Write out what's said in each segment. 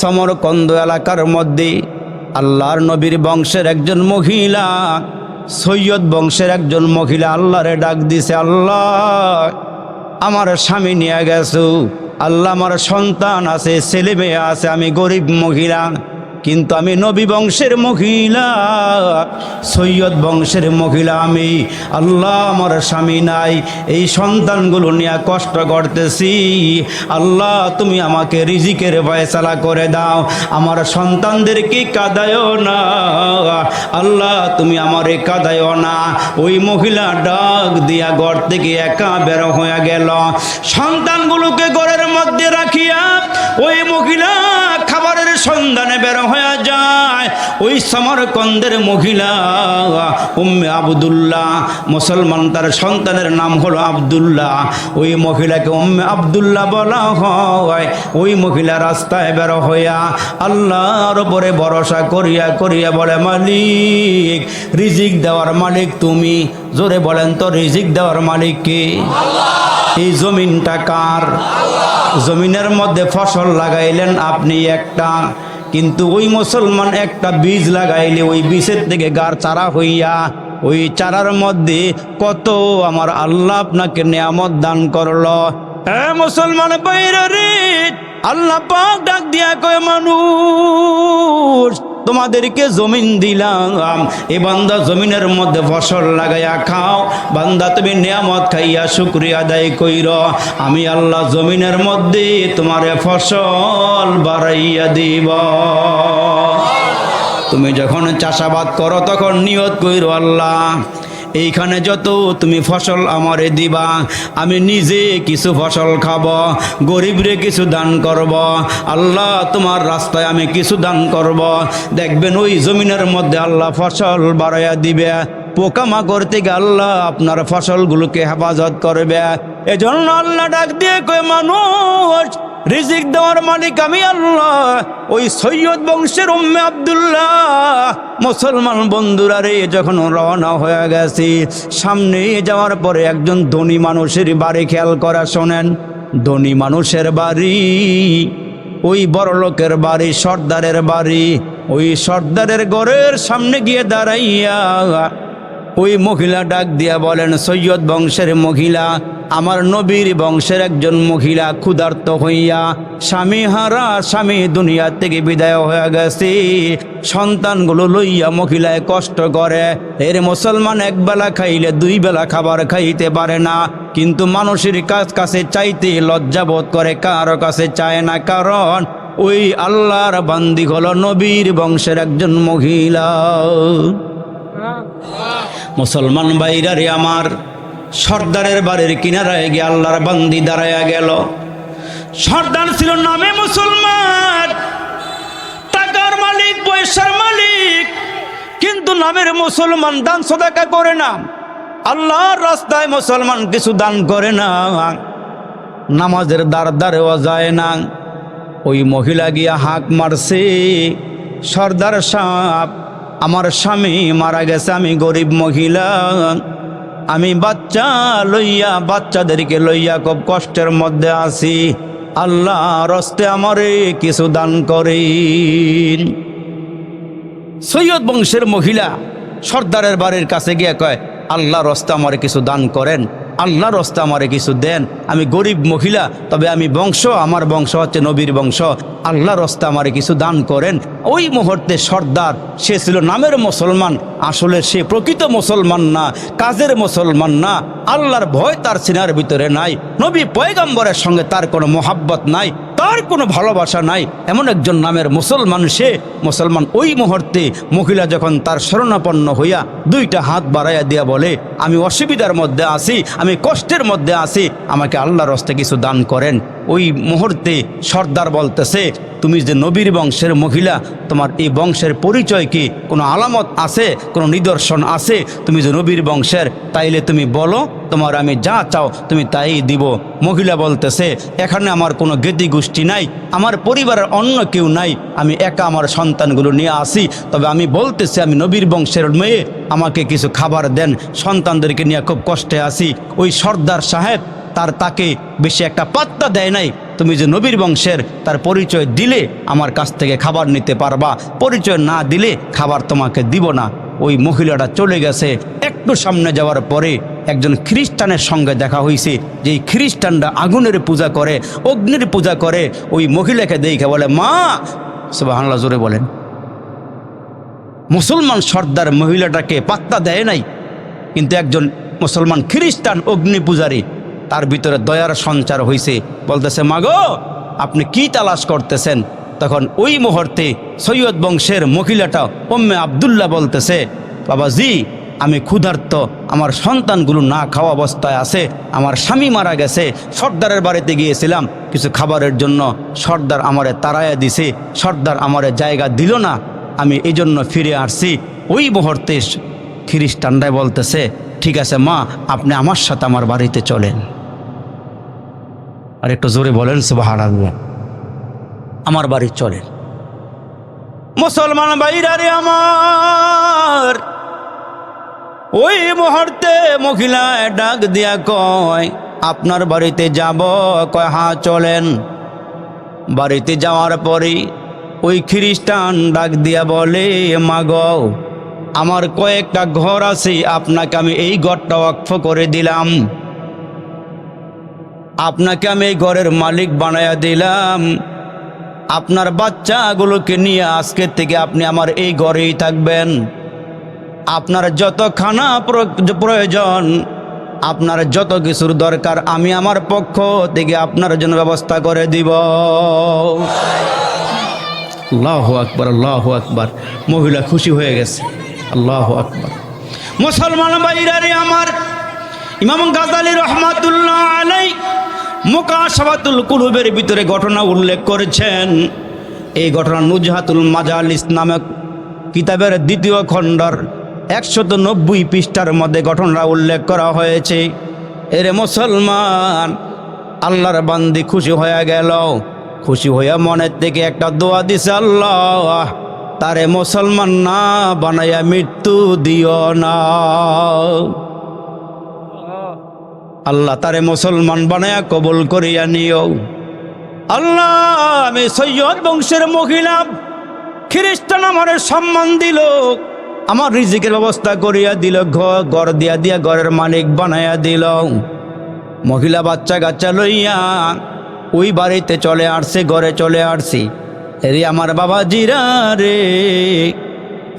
সমরকন্দ এলাকার মধ্যে আল্লাহর নবীর বংশের একজন মহিলা, সৈয়দ বংশের একজন মহিলা আল্লাহরে ডাক দিছে, আল্লাহ, আমার স্বামী নিয়ে গেছো, আল্লাহ আমার সন্তান আছে, ছেলে মেয়ে আছে, আমি গরিব মহিলা। কিন্তু আমি নবী বংশের মহিলা। সৈয়দ বংশের মহিলা আমি। আল্লাহ আমার স্বামী নাই। এই সন্তানগুলো নিয়ে কষ্ট করতেছি। আল্লাহ, তুমি আমাকে রিজিকের ফয়সালা করে দাও। আমার সন্তানদেরকে কাদায়ও না? আল্লাহ, তুমি আমার আমারে কাদায়ও না। ওই মহিলা ডাক দিয়া ঘর থেকে একা বের হয়ে গেল। সন্তানগুলোকে ঘরের মধ্যে রাখিয়া ওই মহিলা সন্ধানে বের হয়ে যায়। ওই সমরকন্দের মহিলা, উম্মে আবদুল্লাহ, মুসলমান তার সন্তানের নাম হলো আবদুল্লাহ। ওই মহিলাকে উম্মে আবদুল্লাহ বলা হয়। ওই মহিলা রাস্তায় বের হইয়া আল্লাহর উপরে ভরসা করিয়া করিয়া বলে, মালিক, রিজিক দেওয়ার মালিক তুমি। জোরে বলেন তো, রিজিক দেওয়ার মালিক কে? এই জমিনটা কার? জমিনের মধ্যে ফসল লাগাইলেন আপনি একটা, কিন্তু ওই মুসলমান একটা বীজ লাগাইলে ওই বীজের থেকে গার চারা হইয়া, ওই চারার মধ্যে কত আমার আল্লাহ আপনাকে নিয়ামত দান করল। হ্যাঁ মুসলমান বাইরে রে, আল্লাহ পাক ডাক দিয়া কয়, মানুষ তোমাদেরকে জমিন দিলাম। এ বান্দা জমিনের মধ্যে ফসল লাগাইয়া খাও। বান্দা, তুমি নিয়ামত খাইয়া শুক্রিয়া আদায় কইর। আমি আল্লাহ জমিনের মধ্যে তোমার ফসল বাড়াইয়া দিব। তুমি যখন চাষাবাদ করো, তখন নিয়ত কইর আল্লাহ এইখানে যত তুমি ফসল আমারে দিবা, আমি নিজে কিছু ফসল খাব, গরিবরে কিছু দান করব, আল্লাহ তোমার রাস্তায় আমি কিছু দান করব। দেখবেন ওই জমিনের মধ্যে আল্লাহ ফসল বাড়াইয়া দিবে। পোকামাকড় থেকে আল্লাহ আপনার ফসলগুলোকে হেফাজত করবে। এজন্য আল্লাহ ডাক দিয়ে মানুষ রিজিক দেওয়ার মালিক আমি আল্লাহ। ওই সৈয়দ বংশের উম্মে আবদুল্লাহ। মুসলমান বন্ধুরা রে, যখন রওনা হয়ে গেছি, সামনে যাওয়ার পরে একজন ধনী মানুষের বাড়ি খেয়াল করা শোনেন, ধনী মানুষের বাড়ি, ওই বড় লোকের বাড়ি, সর্দারের বাড়ি, ওই সর্দারের ঘরের সামনে গিয়ে দাঁড়াইয়া ওই মহিলা ডাক দিয়া বলেন, সৈয়দ বংশের মহিলা, আমার নবীর বংশের একজন মহিলা ক্ষুধার্ত হইয়া, স্বামী হারা, স্বামী দুনিয়া থেকে বিদায় হয়ে গেছে। সন্তানগুলো লইয়া মহিলায় কষ্ট করে। এর মুসলমান একবেলা খাইলে দুই বেলা খাবার খাইতে পারে না। কিন্তু মানুষের কাছ কাছে চাইতে লজ্জাবোধ করে, কারও কাছে চায় না। কারণ ওই আল্লাহর বান্দি হলো নবীর বংশের একজন মহিলা। মুসলমান বাইরা রে আমার, সর্দারের বাড়ির কিনারায় গিয়ে আল্লাহর বান্দি দাঁড়ায়া গেল। সর্দার ছিল নামে মুসলমান, টাকার মালিক, পয়সার মালিক, কিন্তু নামের মুসলমান দান সদাকা করে না। আল্লাহর রাস্তায় মুসলমান কিছু দান করে না। নামাজের দ্বার দ্বারেও যায় না। ওই মহিলা গিয়া হাঁক মারছে, সর্দার সাপ আমার স্বামী মারা গেছে, আমি গরিব মহিলা। আমি বাচ্চা লইয়া, বাচ্চাদেরকে লইয়া খুব কষ্টের মধ্যে আছি। আল্লাহ রস্তে আমারে কিছু দান করেন। সৈয়দ বংশের মহিলা সর্দারের বাড়ির কাছে গিয়ে কয়, আল্লাহ রস্তে আমারে কিছু দান করেন। আল্লাহ রস্তা আমারে কিছু দেন। আমি গরিব মহিলা, তবে আমি বংশ, আমার বংশ হচ্ছে নবীর বংশ। আল্লাহ রস্তা আমারে কিছু দান করেন। ওই মুহূর্তে সর্দার, সে ছিল নামের মুসলমান, আসলে সে প্রকৃত মুসলমান না, কাজের মুসলমান না। আল্লাহর ভয় তার সিনার ভিতরে নাই, নবী পয়গম্বরের সঙ্গে তার কোনো মোহাব্বত নাই। তার কোনো ভালোবাসা নাই। এমন একজন নামের মুসলমান সে, মুসলমান ওই মুহূর্তে মহিলা যখন তার শরণাপন্ন হইয়া দুইটা হাত বাড়াইয়া দিয়া বলে, আমি অসুবিধার মধ্যে আছি, আমি কষ্টের মধ্যে আছি, আমাকে আল্লাহর রস্তে কিছু দান করেন। ওই মুহূর্তে সর্দার বলতেছে, তুমি যে নবীর বংশের মহিলা, তোমার এই বংশের পরিচয় কি? কোনো আলামত আছে? কোনো নিদর্শন আছে? তুমি যে নবীর বংশের, তাইলে তুমি বলো, তোমার আমি যা চাও, তুমি তাই দিব। মহিলা বলতেছে, এখানে আমার কোনো গেদি গোষ্ঠী নাই, আমার পরিবারের অন্য কেউ নাই, আমি একা আমার সন্তানগুলো নিয়ে আসি। তবে আমি বলতেছি, আমি নবীর বংশের মেয়ে, আমাকে কিছু খাবার দেন, সন্তানদেরকে নিয়ে খুব কষ্টে আসি। ওই সর্দার সাহেব তার তাকে বেশি একটা পাত্তা দেয় নাই। তুমি যে নবীর বংশের তার পরিচয় দিলে আমার কাছ থেকে খাবার নিতে পারবা। পরিচয় না দিলে খাবার তোমাকে দিব না। ওই মহিলাটা চলে গেছে। একটু সামনে যাওয়ার পরে একজন খ্রিস্টানের সঙ্গে দেখা হয়েছে যে এই খ্রিস্টানরা আগুনের পূজা করে, অগ্নির পূজা করে, ওই মহিলাকে দেখে বলে, মা! সুবাহ জোরে বলেন। মুসলমান সর্দার মহিলাটাকে পাত্তা দেয় নাই। কিন্তু একজন মুসলমান খ্রিস্টান অগ্নি পূজারী তার ভিতরে দয়ার সঞ্চার হয়েছে বলতেছে, মাগো, আপনি কি তালাশ করতেছেন? তখন ওই মুহূর্তে সৈয়দ বংশের মহিলাটা ওম্মে আবদুল্লাহ বলতেছে বাবাজি আমি ক্ষুধার্ত, আমার সন্তানগুলো না খাওয়া অবস্থায় আছে, আমার স্বামী মারা গেছে, সর্দারের বাড়িতে গিয়েছিলাম, কিছু খাবারের জন্য সর্দার আমারে তাড়াইয়া দিছে, সর্দার আমারে জায়গা দিল না, আমি এই জন্য ফিরে আসছি। ওই মুহূর্তে খ্রিস্টানরাই বলতেছে, ঠিক আছে মা, আপনি আমার সাথে আমার বাড়িতে চলেন। আর একটু জোরে বলেন সুবাহ আমার বাড়ি চলেন মুসলমান বাইরারে আমার ওই মুহূর্তে মহিলায় ডাক দিয়া কয় আপনার বাড়িতে যাব? কয় হা চলেন। বাড়িতে যাওয়ার পরে ওই খ্রিস্টান ডাক দিয়া বলে মাগ আমার কয়েকটা ঘর আছে আপনাকে আমি এই ঘরটা অক্ষ করে দিলাম। আপনাকে আমি এই ঘরের মালিক বানায়া দিলাম। আপনার বাচ্চাগুলোকে নিয়ে আজকের থেকে আপনি আমার এই ঘরেই থাকবেন। আপনার যত খানা প্রয়োজন, আপনার যত কিছুর দরকার আমি আমার পক্ষ থেকে আপনার জন্য ব্যবস্থা করে দিব। আল্লাহ আকবর আল্লাহ আকবর। মহিলা খুশি হয়ে গেছে। আল্লাহ আকবর। মুসলমান ভাইরারে আমার ইমাম গাজালি রহমাতুল্লাহ আলাই মোকাশাবাতুল কুলুবের ভিতরে ঘটনা উল্লেখ করেছেন। এই ঘটনা নুজহাতুল মাজালিস নামক কিতাবের দ্বিতীয় খণ্ডর একশত নব্বই পৃষ্ঠার মধ্যে ঘটনা উল্লেখ করা হয়েছে। এরে মুসলমান, আল্লাহর বান্দি খুশি হয়ে গেল। খুশি হইয়া মনের থেকে একটা দোয়া দিছে আল্লাহ, তারে মুসলমান না বানাইয়া মৃত্যু দিও না। আল্লাহ তারে মুসলমান বানায়া কবুল করিয়া নিও। আল্লাহ, আমি সৈয়দ বংশের মহিলা, খ্রিস্টান আমার সম্মান দিল, আমার রিজিকের ব্যবস্থা করিয়া দিল, ঘর ঘর দিয়া দিয়া ঘরের মালিক বানাইয়া দিল। মহিলা বাচ্চা কাচ্চা লইয়া ওই বাড়িতে চলে আসছে, ঘরে চলে আসছি। এরে আমার বাবা জিরা রে,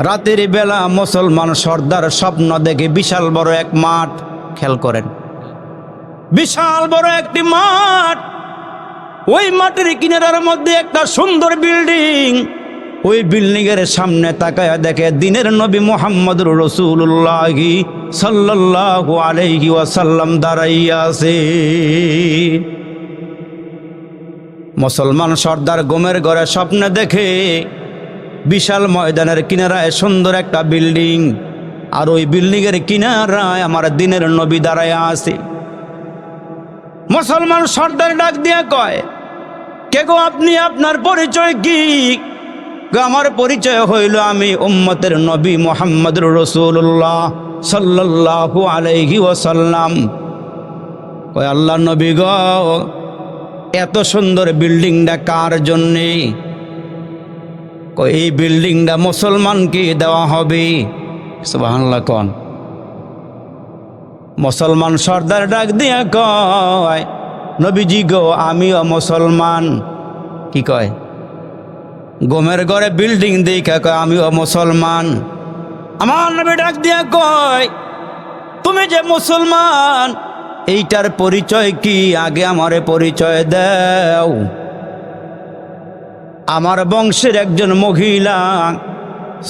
রাতের বেলা মুসলমান সর্দার স্বপ্ন দেখে বিশাল বড় এক মাঠ খেল করেন। বিশাল বড় একটি মাঠ। ওই মাঠের কিনারার মধ্যে একটা সুন্দর বিল্ডিং। ওই বিল্ডিং এর সামনে তাকায়া দেখে দিনের নবী মোহাম্মদ রসুল্লাহি সাল্লাহ আলাইহি ওয়াসাল্লাম দাঁড়াইয়া আছে। মুসলমান সর্দার গোমের ঘরে স্বপ্নে দেখে বিশাল ময়দানের কিনারায় সুন্দর একটা বিল্ডিং। আর ওই বিল্ডিংয়ের কিনারায় আমার দিনের নবী দাঁড়াইয়া আছে। মুসলমান সর্দার ডাক দিয়া কয়, কে গো আপনি আপনার পরিচয় কি? আমার পরিচয় হইল আমি উম্মতের নবী মোহাম্মদ রসুল্লাহ সাল্লাল্লাহু আলাইহি ওয়াসাল্লাম। কয় আল্লাহ নবী গ, এত সুন্দর বিল্ডিংটা কার জন্যে? কয়, এই বিল্ডিংটা মুসলমানকে দেওয়া হবে। সুবহানাল্লাহ, কন। মুসলমান সর্দার ডাক দিয়া কয়, নবীজি গো, আমিও মুসলমান। কি কয়? গোমের ঘরে বিল্ডিং দেখা কয়, আমিও মুসলমান। আমার নবী ডাক দিয়া কয়, তুমি যে মুসলমান, এইটার পরিচয় কি? আগে আমারে পরিচয় দেও। আমার বংশের একজন মহিলা,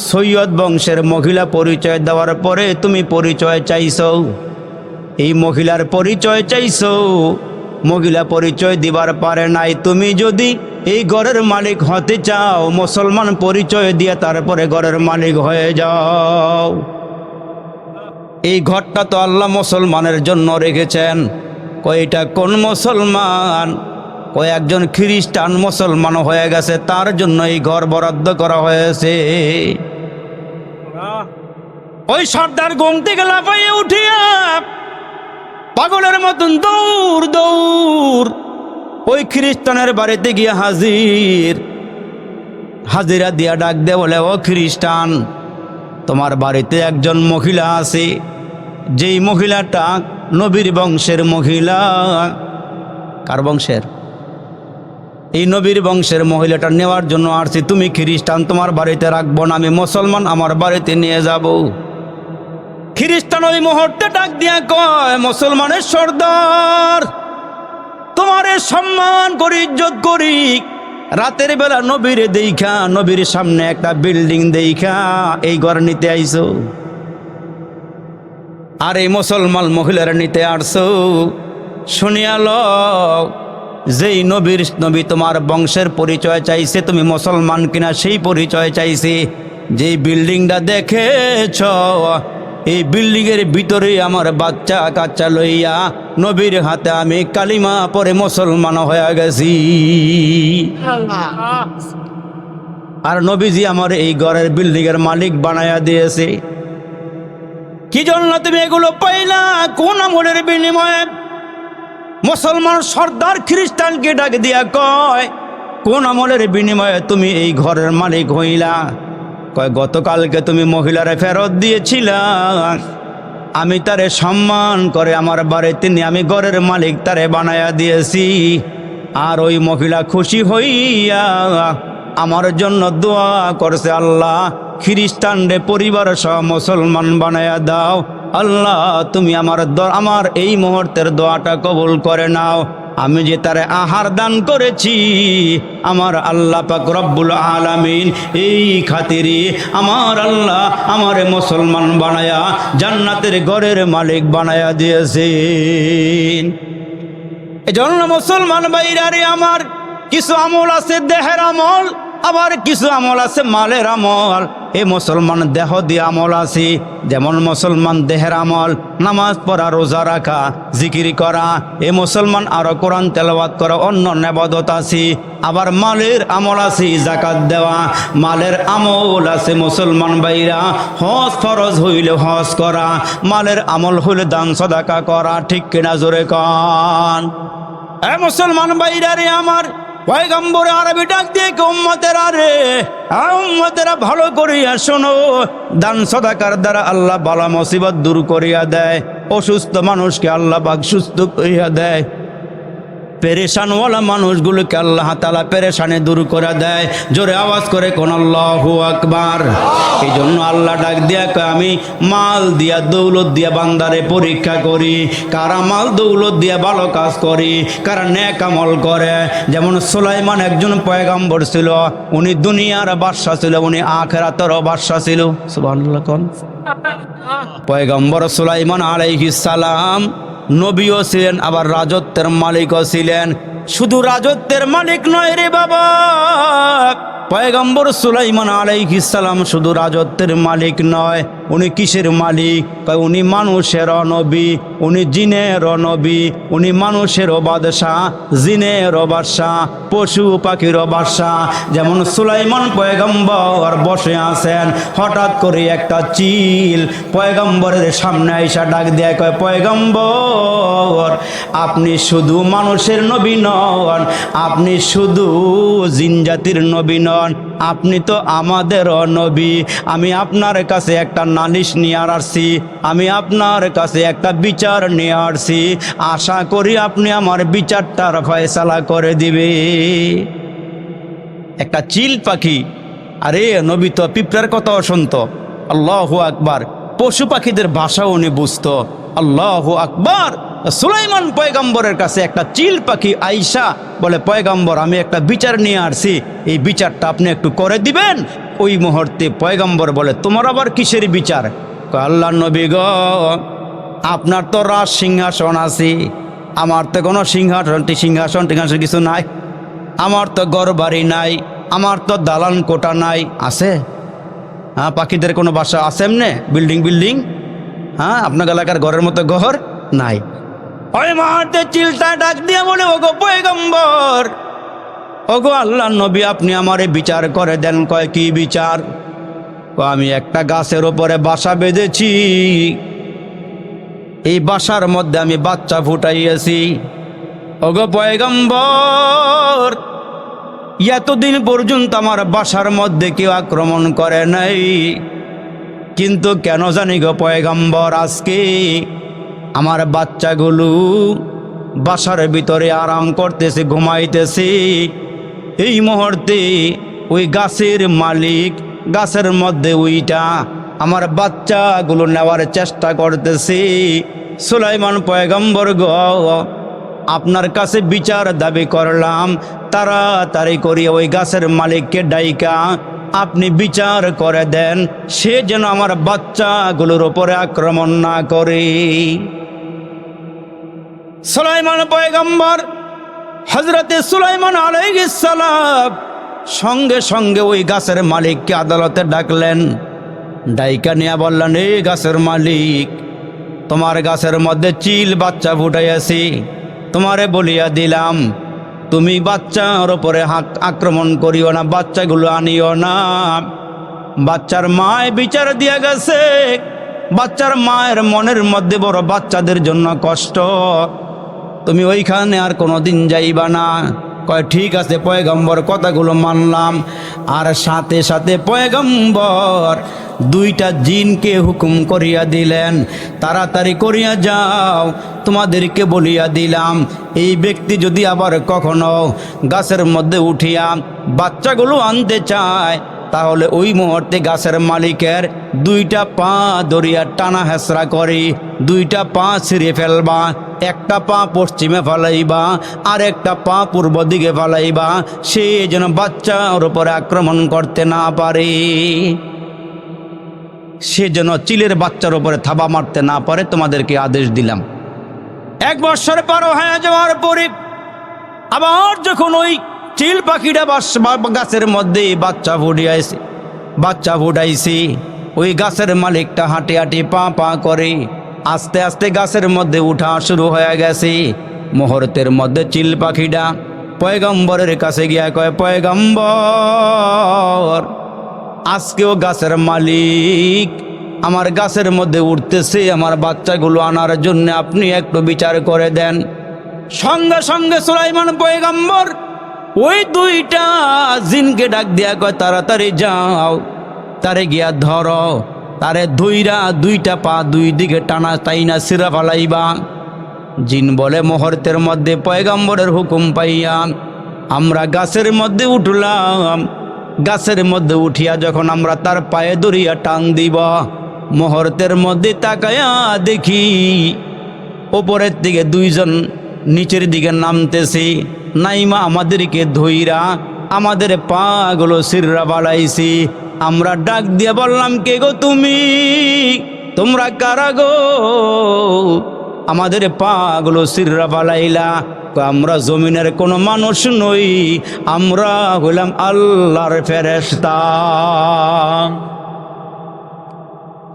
সৈয়দ বংশের মহিলা পরিচয় দেওয়ার পরে তুমি পরিচয় চাইছো। এই মহিলার পরিচয় চাইছো? মহিলা পরিচয় দিবার পারে নাই। তুমি যদি এই ঘরের মালিক হতে চাও, মুসলমান পরিচয় দিয়ে তারপরে ঘরের মালিক হয়ে যাও। এই ঘরটা তো আল্লাহ মুসলমানের জন্য রেখেছেন। কয়টা কোন মুসলমান? কয় একজন খ্রিস্টান মুসলমান হয়ে গেছে, তার জন্য এই ঘর বরাদ্দ করা হয়েছে। ওই সর্দার ঘুম থেকে লাফাইয়ে উঠিয়া পাগলের মতন দৌড় দৌড়। ওই খ্রিস্টানের বাড়িতে গিয়ে হাজির। হাজিরা দিয়া ডাক দে বলে, ও খ্রিস্টান, তোমার বাড়িতে একজন মহিলা আছে। যেই মহিলাটা নবীর বংশের মহিলা। কার বংশের? এই নবীর বংশের মহিলাটা নেওয়ার জন্য আসছি। তুমি খ্রিস্টান, তোমার বাড়িতে রাখব না, আমি মুসলমান, আমার বাড়িতে নিয়ে যাব। খ্রিস্টান ওই মুহূর্তে ডাক দিয়া কয়, মুসলমানের সর্দার, তোমারে সম্মান করি, ইজ্জত করি। রাতের বেলা নবীর দেখা নবীর সামনে একটা বিল্ডিং দেখা এই ঘর নিতে আইছো। আর এই মুসলমান মহিলারা নিতে আসছো শুনিয়াল যেই নবীর, নবী তোমার বংশের পরিচয় চাইছে, তুমি মুসলমান কিনা সেই পরিচয় চাইছে। যেই বিল্ডিংটা দেখেছ এই বিল্ডিং এর ভিতরে আমার বাচ্চা কাচ্চা লইয়া নবীর হাতে আমি কালিমা পরে মুসলমান হয়ে গেছি। আর নবীজি আমার এই ঘরের বিল্ডিং এর মালিক বানায়া দিয়েছে। কি জন্য তুমি এগুলো পাইলা? কোন আমলের বিনিময়ে? মুসলমান সর্দার খ্রিস্টানকে ডাক দিয়া কয় কোন আমলের বিনিময়ে তুমি এই ঘরের মালিক হইলা? কয়, গতকালকে তুমি মহিলারে ফেরত দিয়েছিলা। আমি তারে সম্মান করে আমার বাড়িতে তিনি আমি ঘরের মালিক তারে বানায়া দিয়েছি। আর ওই মহিলা খুশি হইয়া আমার জন্য দোয়া করছে, আল্লাহ খ্রিস্টান রে পরিবার সহ মুসলমান বানায়া দাও। আল্লাহ, তুমি আমার আমার এই মুহূর্তের দোয়াটা কবুল করে নাও। আমি যে তার আহার দান করেছি, আমার আল্লাহ পাক রব্বুল আলামিন এই খাতিরে আমার আল্লাহ আমার মুসলমান বানায়া, জান্নাতের ঘরের মালিক বানায়া দিয়েছেন। এজন্য মুসলমান বাইরারে আমার, কিছু আমল আছে দেহের আমল, আবার কিছু আমল আছে মালের আমল। এই মুসলমান দেহ দিয়ে আমল আছে যেমন মুসলমান দেহের আমল, নামাজ পড়া, রোজা রাখা, জিকির করা, এ মুসলমান আরও কোরআন তেলাওয়াত করা, অন্য নেবাদত আছে আবার মালের আমল আছে জাকাত দেওয়া, মালের আমল আছে মুসলমান বাইরা হজ ফরজ হইলে হজ করা, মালের আমল হইলে দান সদাকা করা, ঠিক কিনা জোরে কন? এ মুসলমান বাইরা রে আমার পয়গম্বরে আরবি ডাক দিয়ে কে রে? উম্মতেরা ভালো করিয়া শোনো। দান সদাকার দ্বারা আল্লাহ বালা মসিবত দূর করিয়া দেয়। অসুস্থ মানুষকে আল্লাহ বাঘ সুস্থ করিয়া দেয়। পেরেশানওয়ালা মানুষগুলোকে আল্লাহ তালা পেরেশানে দূর করে দেয়। জোরে আওয়াজ করে কোন আল্লাহ আকবার। এই জন্য আল্লাহ ডাক দিয়া আমি মাল দিয়া, দৌলত দিয়া বান্দারে পরীক্ষা করি। কারা মাল, দৌলত দিয়া ভালো কাজ করি, কারা ন্যাক আমল করে। যেমন সুলাইমান একজন পয়গাম্বর ছিল, উনি দুনিয়ার বাদশা ছিল, উনি আখেরাতেরও বাদশা ছিল। কোন? পয়গম্বর সুলাইমান আলাইহিস সালাম নবীও ছিলেন আবার রাজত্বের মালিকও ছিলেন। শুধু রাজত্বের মালিক নয় রে বাবা পয়গম্বর সুলাইমান আলাইহিস সালাম শুধু রাজত্বের মালিক নয়, উনি কিসের মালিক? উনি মানুষের নবী, উনি জিনের নবী, উনি মানুষের বাদশাহ, জিনের বাদশাহ, পশু পাখির বাদশাহ। যেমন সুলাইমান পয়গম্বর বসে আছেন, হঠাৎ করে একটা চিল পয়গম্বরের সামনে আইসা ডাক দেয়, কয়, পয়গম্বর, আপনি শুধু মানুষের নবী নন, আপনি শুধু জিন জাতির নবী নন। আপনি তো আমাদের নবী। আমি আপনার কাছে একটা নালিশ নিয়ে আসছি। আমি আপনার কাছে একটা বিচার নিয়ে আসছি। আশা করি আপনি আমার বিচারটার ফয়সালা করে দিবে। একটা চিল পাখি। আরে, নবী তো পিঁপড়ার কথা অসন্ত। আল্লাহ আকবার। পশু পাখিদের ভাষাও উনি বুঝতো। আল্লাহ আকবার। সুলাইমান পয়গম্বরের কাছে একটা চিল পাখি আইসা বলে, পয়গম্বর, আমি একটা বিচার নিয়ে আসছি। এই বিচারটা আপনি একটু করে দিবেন? ওই মুহূর্তে পয়গম্বর বলে, তোমার আবার কিসের বিচার? আল্লাহ নবী গ, আপনার তো রাজ সিংহাসন আছে। আমার তো কোনো সিংহাসন সিংহাসন টিংহাসন কিছু নাই। আমার তো ঘর বাড়ি নাই, আমার তো দালান কোটা নাই। আছে? হ্যাঁ পাখিদের কোনো বাসা আছে এমনি? Building building? হ্যাঁ আপনার এলাকার ঘরের মতো ঘর নাই। ওই মাহাতে চিলটা ডাক দিয়ে বলে, ওগো পয়গম্বর, ওগো আল্লাহ নবী, আপনি আমারে বিচার করে দেন, কয় কি বিচার? আমি একটা গাছের ওপরে বাসা বেঁধেছি। এই বাসার মধ্যে আমি বাচ্চা ফুটাইয়াছি। ওগো পয়গম্বর, এতদিন পর্যন্ত আমার বাসার মধ্যে কেউ আক্রমণ করে নাই। কিন্তু কেন জানি গো পয়গম্বর, আজকে আমার বাচ্চাগুলো বাসার ভিতরে আরাম করতেছে, ঘুমাইতেছে। এই মুহূর্তে ওই গাছের মালিক, গাছের মধ্যে ওইটা আমার বাচ্চাগুলো নেওয়ার চেষ্টা করতেছে। সুলাইমান পয়গম্বর গ, আপনার কাছে বিচার দাবি করলাম, তাড়াতাড়ি করিয়ে ওই গাছের মালিককে ডাইকা, আপনি বিচার করে দেন, সে যেন আমার বাচ্চাগুলোর ওপরে আক্রমণ না করে। সুলাইমান পয়গম্বর হজরতে সুলাইমান আলাইসালাম সঙ্গে সঙ্গে ওই গাছের মালিককে আদালতে ডাকলেন। ডাইকা নিয়ে বললেন, এই গাছের মালিক, তোমার গাছের মধ্যে চিল বাচ্চা ফুটাইয়াছি। তোমারে বলিয়া দিলাম, তুমি বাচ্চার ওপরে হাত আক্রমণ করিও না, বাচ্চাগুলো আনিও না। বাচ্চার মায় বিচার দিয়া গেছে। বাচ্চার মায়ের মনের মধ্যে বড় বাচ্চাদের জন্য কষ্ট। তুমি ওইখানে আর কোনো দিন যাইবা না। কয়, ঠিক আছে, পয়গম্বর, কথাগুলো মানলাম। আর সাথে সাথে পয়গম্বর দুইটা জিনকে হুকুম করিয়া দিলেন। তাড়াতাড়ি করিয়া যাও, তোমাদেরকে বলিয়া দিলাম, এই ব্যক্তি যদি আবার কখনো গাছের মধ্যে উঠিয়া বাচ্চাগুলো আনতে চায় তাহলে ওই মুহূর্তে গাছের মালিকের দুইটা পা দরিয়া টানা হেসরা করি, দুইটা পা ছিঁড়ে ফেলবা, একটা পা পশ্চিমে ফেলাইবা আর একটা পা পূর্ব দিকে ফেলাইবা, সে যেন বাচ্চার উপরে আক্রমণ করতে না পারে। সে যেন চিলের বাচ্চার উপরে থাবা মারতে না পারে, তোমাদেরকে আদেশ দিলাম। এক বছর পারো হয়ে যাওয়ার পরে আবার যখন ওই চিল পাখিটা গাছের মধ্যে বাচ্চা ফুটিয়াইছে বাচ্চা ফুটাইছে। ওই গাছের মালিকটা হাঁটি হাঁটি পা পা করে। আস্তে আস্তে গাছের মধ্যে উঠা শুরু হয়ে গেছে। মুহূর্তের মধ্যে চিল পাখিটা পয়গম্বরের কাছে গিয়া কয়, পয়গম্বর, আজকেও গাছের মালিক আমার গাছের মধ্যে উঠতেছে, আমার বাচ্চাগুলো আনার জন্য আপনি একটু বিচার করে দেন। সঙ্গে সঙ্গে সুলাইমান পয়গম্বর ওই দুইটা জিনকে ডাক দিয়া কয়, তাড়াতাড়ি যাও। তারে গিয়া ধর, তারে ধুইরা দুইটা পা দুই দিকে টানা তাইনা সিরা ফালাইবা। জিন বলে, মুহূর্তের মধ্যে পয়গম্বরের হুকুম পাইয়া আমরা গাছের মধ্যে উঠলাম। গাছের মধ্যে উঠিয়া যখন আমরা তার পায়ে দড়িয়া টান দিব, মুহূর্তের মধ্যে তাকায়া দেখি, ওপরের দিকে দুইজন নিচের দিকে নামতেছি, নাইমা আমাদেরকে ধইরা আমাদের পাগুলো সিররা বাড়াইছি আমরা ডাক দিয়ে বললাম, কে গো তুমি? তোমরা কারা গো? আমাদের পাগুলো সিররা বালাইলা আমরা জমিনের কোনো মানুষ নই, আমরা হইলাম আল্লাহর ফেরেস্তা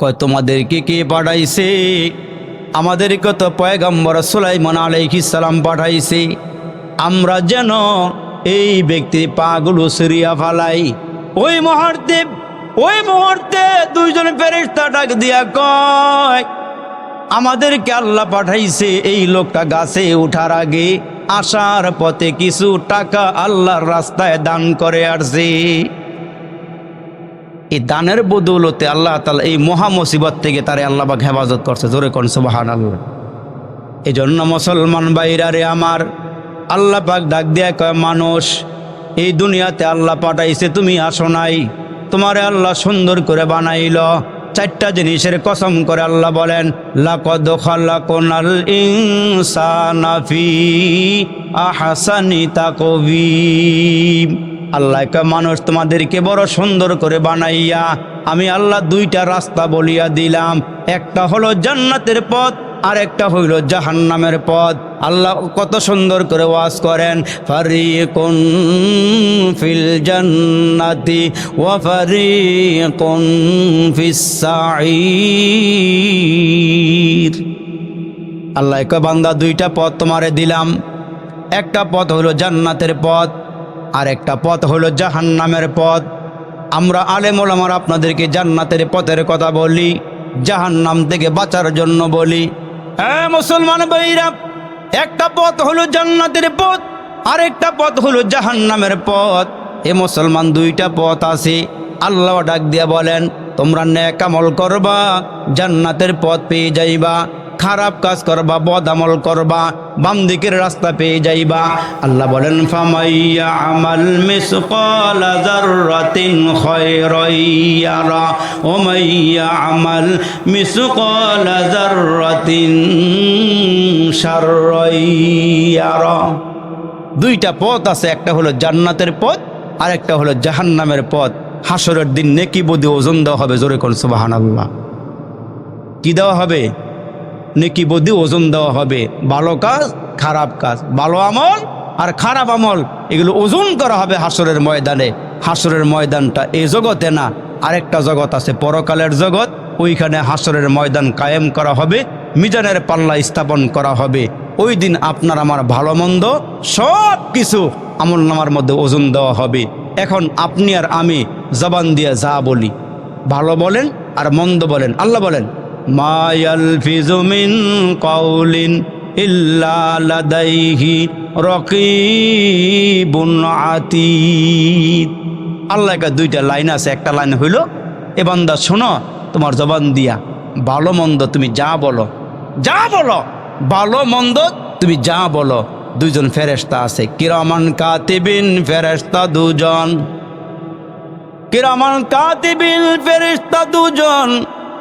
কয়, তোমাদেরকে কে পাঠাইছে? আমাদেরকে তো পয়গম্বর সুলাইমান আলাইহিস সালাম পাঠাইছে। আমরা যেন এই ব্যক্তির পাগুলো সিরিয়া ফালাই। ওই মুহূর্তে ওই মুহূর্তে দুইজন ফেরেশতা ডাক দিয়া কয়, আমাদেরকে আল্লাহ পাঠাইছে এই লোকটা গাছে উঠার আগে, আসার পথে কিছু টাকা আল্লাহর রাস্তায় দান করে আসছে। এই দানের বদৌলতে আল্লাহ তালা এই মহা মুসিবত থেকে তারে আল্লাহ পাক হেফাজত করছে। জোরে কোন সুবাহান আল্লাহ এই জন্য মুসলমান বাইরারে আমার আল্লাহ পাক ডাক দিয়া কয়, মানুষ, এই দুনিয়াতে আল্লাহ পাঠাইছে, তুমি আসো নাই। তোমারে আল্লাহ সুন্দর করে বানাইল। চারটা জিনিসের কসম করে আল্লাহ বলেন, লাকদ খালাকুনাল ইনসানা ফি আল্লাহ মানুষ তোমাদেরকে বড় সুন্দর করে বানাইয়া, আমি আল্লাহ দুইটা রাস্তা বলিয়া দিলাম। একটা হলো জান্নাতের পথ আর একটা হইল জাহান্নামের পথ। আল্লাহ কত সুন্দর করে ওয়াজ করেন ফারি কোন ফিল জান্নাতি ওয়া ফারিকুন ফিস সাঈর। আল্লাহ বান্দা দুইটা পথ তোমারে দিলাম। একটা পথ হলো জান্নাতের পথ আর একটা পথ হলো জাহান্নামের পথ। আমরা আলেমুল আমার আপনাদেরকে জান্নাতের পথের কথা বলি, জাহান্নাম থেকে বাঁচার জন্য বলি। হ্যাঁ মুসলমান বৈরা একটা পথ হলো জান্নাতের পথ, আরেকটা পথ হলো জাহান্নামের পথ। এ মুসলমান দুইটা পথ আছে, আল্লাহ ডাক দিয়া বলেন, তোমরা ন্যাক করবা, জান্নাতের পথ পেয়ে যাইবা। খারাপ কাজ করবা, বদ আমল করবা, বাম দিকের রাস্তা পেয়ে যাইবা। আল্লাহ বলেন, ফামাইয়া আমাল আমাল দুইটা পথ আছে, একটা হলো জান্নাতের পথ আর একটা হলো জাহান্নামের পথ। হাসরের দিন নেকি বদি ওজন দেওয়া হবে, জোরে কোন সুবাহান আল্লাহ কি দেওয়া হবে? নেকি বদি ওজন দেওয়া হবে। ভালো কাজ, খারাপ কাজ। ভালো আমল আর খারাপ আমল, এগুলো ওজন করা হবে হাসরের ময়দানে। হাসরের ময়দানটা এই জগতে না, আরেকটা জগৎ আছে, পরকালের জগৎ। ওইখানে হাসরের ময়দান কায়েম করা হবে, মিজানের পাল্লা স্থাপন করা হবে। ওই দিন আপনার আমার ভালো মন্দ সব কিছু আমল নামার মধ্যে ওজন দেওয়া হবে। এখন আপনি আর আমি জবান দিয়ে যা বলি। ভালো বলেন আর মন্দ বলেন। আল্লাহ বলেন মায়াল ফিজুমিন কৌলিন ইল্লাহি রকিবুন আতীত আল্লাহ দুইটা লাইন আছে, একটা লাইন হইল, এ বান্দা শোনো, তোমার জবান দিয়া, ভালো মন্দ তুমি যা বলো যা বলো, ভালো মন্দ তুমি যা বলো। দুইজন ফেরেস্তা আছে, কিরমান কাতিবিন ফেরেস্তা দুজন। কিরমান কাতিবিন ফেরেস্তা দুজন।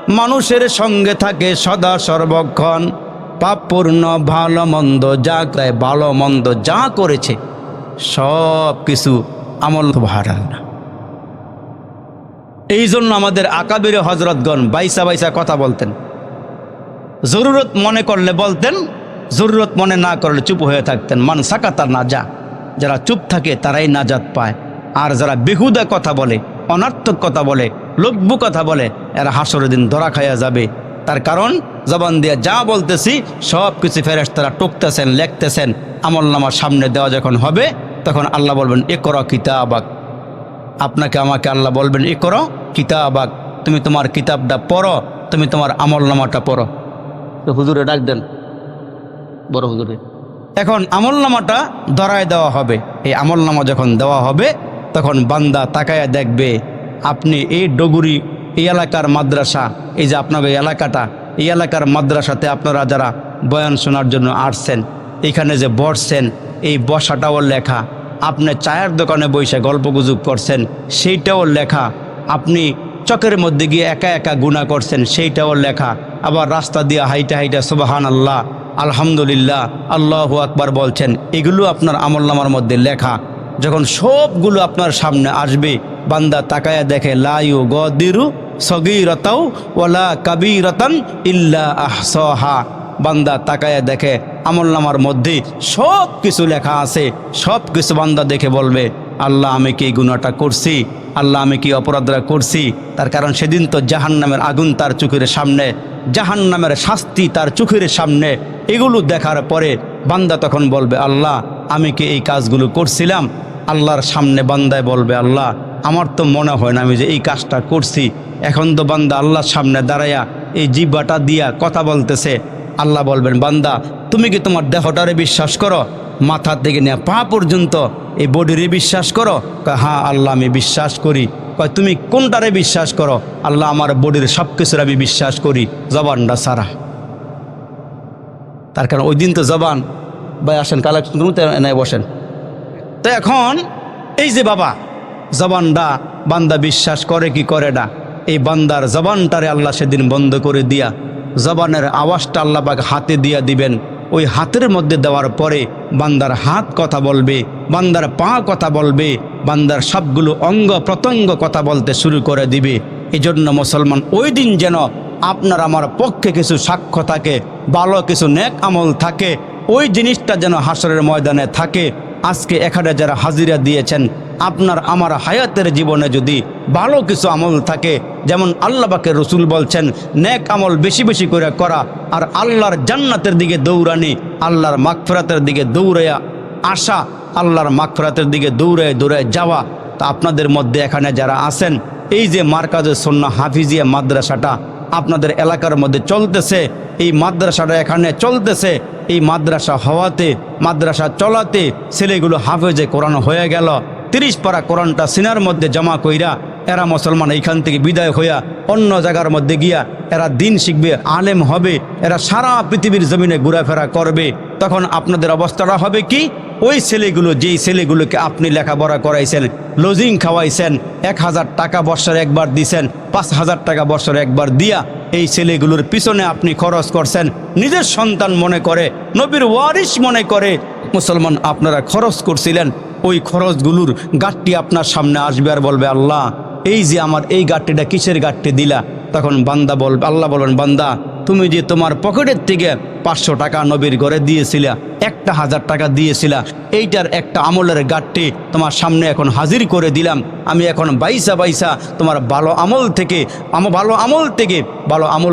মানুষের সঙ্গে থাকে সদা সর্বক্ষণ। পাপপূর্ণ ভালো মন্দ, যা করে ভালো মন্দ, যা করেছে, সব কিছু আমল ভাড়াল না। এই জন্য আমাদের আকাবির হজরতগণ বাইসা বাইসা কথা বলতেন। জরুরত মনে করলে বলতেন, জরুরত মনে না করলে চুপ হয়ে থাকতেন। মান সাকাতা না যা, যারা চুপ থাকে তারাই নাজাত পায়। আর যারা বেহুদা কথা বলে, অনার্থক কথা বলে লব্বু কথা বলে। এরা হাসরের দিন ধরা খাইয়া যাবে। তার কারণ জবান দিয়ে যা বলতেছি সব কিছু ফেরেস তারা টুকতেছেন লেখতেছেন। আমল নামার সামনে দেওয়া যখন হবে তখন আল্লাহ বলবেন এ করো কিতাবাক। আপনাকে আমাকে আল্লাহ বলবেন এ করো কিতাবাক। তুমি তোমার কিতাবটা পড়ো তুমি তোমার আমল নামাটা পড়ো। তো হুজুরে ডাক দেন। বড় হুজুরে। এখন আমল নামাটা ধরায় দেওয়া হবে। এই আমল নামা যখন দেওয়া হবে তখন বান্দা তাকায়া দেখবে আপনি এই ডগুরি, এই এলাকার মাদ্রাসা, এই যে আপনার এলাকাটা, এই এলাকার মাদ্রাসাতে আপনারা যারা বয়ান শোনার জন্য আসছেন, এখানে যে বসছেন, এই বসাটাও লেখা। আপনি চায়ের দোকানে বসে গল্প গুজব করছেন, সেইটাও লেখা। আপনি চকের মধ্যে গিয়ে একা একা গুণা করছেন, সেইটাও লেখা। আবার রাস্তা দিয়ে হাইটা হাইটা সুবাহান আল্লাহ আলহামদুলিল্লাহ, আল্লাহ আকবার বলছেন, এগুলো আপনার আমল নামার মধ্যে লেখা। যখন সবগুলো আপনার সামনে আসবে বান্দা তাকায়া দেখে লায়ু গদিরু সগিরতাও ওলা কাবিরতান ইল্লা আহসহা। বান্দা তাকায়া দেখে, আমল নামার মধ্যে সব কিছু লেখা আছে, সব কিছু বান্দা দেখে বলবে, আল্লাহ আমি কি গুণাটা করছি? আল্লাহ আমি কি অপরাধটা করছি? তার কারণ সেদিন তো জাহান নামের আগুন তার চোখের সামনে জাহান নামের শাস্তি তার চোখের সামনে, এগুলো দেখার পরে বান্দা তখন বলবে, আল্লাহ, আমি কি এই কাজগুলো করছিলাম? আল্লাহর সামনে বান্দায় বলবে, আল্লাহ আমার তো মনে হয় না আমি যে এই কাজটা করছি। এখন তো বান্দা আল্লাহর সামনে দাঁড়াইয়া এই জিব্বাটা দিয়া কথা বলতেছে। আল্লাহ বলবেন, বান্দা, তুমি কি তোমার দেহটারে বিশ্বাস করো? মাথা থেকে নিয়ে পা পর্যন্ত এই বডিরে বিশ্বাস করো? হ্যাঁ আল্লাহ, আমি বিশ্বাস করি। কয়, তুমি কোনটারে বিশ্বাস করো? আল্লাহ, আমার বডির সব কিছুর আমি বিশ্বাস করি, জবানটা সারা। তার কারণ ওই দিন তো জবান। ভাই, আসেন, কালেকশন করুন বসেন। তো এখন, এই যে বাবা জবানটা বান্দা বিশ্বাস করে কি করে না? এই বান্দার জবানটারে আল্লাহ সেদিন বন্ধ করে দিয়া, জবানের আওয়াজটা আল্লাহ পাক হাতে দিয়া দিবেন। ওই হাতের মধ্যে দেওয়ার পরে বান্দার হাত কথা বলবে, বান্দার পা কথা বলবে, বান্দার সবগুলো অঙ্গ প্রত্যঙ্গ কথা বলতে শুরু করে দিবে। এজন্য মুসলমান, ওই দিন যেন আপনার আমার পক্ষে কিছু সাক্ষ্য থাকে, ভালো কিছু নেক আমল থাকে, ওই জিনিসটা যেন হাসরের ময়দানে থাকে আজকে এখানে যারা হাজিরা দিয়েছেন, আপনার আমার হায়াতের জীবনে যদি ভালো কিছু আমল থাকে, যেমন আল্লাহবাকে রসুল বলছেন, নেক আমল বেশি বেশি করে করা, আর আল্লাহর জান্নাতের দিকে দৌড়ানি, আল্লাহর মাগফরাতের দিকে দৌড়াইয়া আসা, আল্লাহর মাগফরাতের দিকে দৌড়ে দৌড়ে যাওয়া, তা আপনাদের মধ্যে এখানে যারা আছেন, এই যে মার্কাজের সন্না হাফিজিয়া মাদ্রাসাটা আপনাদের এলাকার মধ্যে চলতেছে, এই মাদ্রাসাটা এখানে চলতেছে, এই মাদ্রাসা হওয়াতে, মাদ্রাসা চলাতে ছেলেগুলো হাফেজে কোরআন হয়ে গেল। তিরিশ পারা কোরআনটা সিনার মধ্যে জমা কইরা এরা মুসলমান এইখান থেকে বিদায় হইয়া অন্য জায়গার মধ্যে গিয়া এরা দিন শিখবে, আলেম হবে, এরা সারা পৃথিবীর জমিনে ঘোরাফেরা করবে। তখন আপনাদের অবস্থাটা হবে কি? ওই ছেলেগুলো, যেই ছেলেগুলোকে আপনি লেখাপড়া করাইছেন লজিং খাওয়াইছেন, এক হাজার টাকা বৎসরে একবার দিছেন, পাঁচ হাজার টাকা বৎসরে একবার দিয়া এই ছেলেগুলোর পিছনে আপনি খরচ করছেন। নিজের সন্তান মনে করে, নবীর ওয়ারিস মনে করে, মুসলমান আপনারা খরচ করছিলেন ওই খরচগুলোর গাঠটি আপনার সামনে আসবে আর বলবে, আল্লাহ, এই যে আমার এই গাঠটিটা কিসের গাঠটি দিলা? তখন বান্দা বলবে, আল্লাহ বলবেন বান্দা, তুমি যে তোমার পকেটের থেকে পাঁচশো টাকা নবীর ঘরে দিয়েছিলা, একটা হাজার টাকা দিয়েছিলা, এইটার একটা আমলের গাঠটি তোমার সামনে এখন হাজির করে দিলাম। আমি এখন বাইসা বাইসা তোমার ভালো আমল থেকে, আমার ভালো আমল থেকে ভালো আমল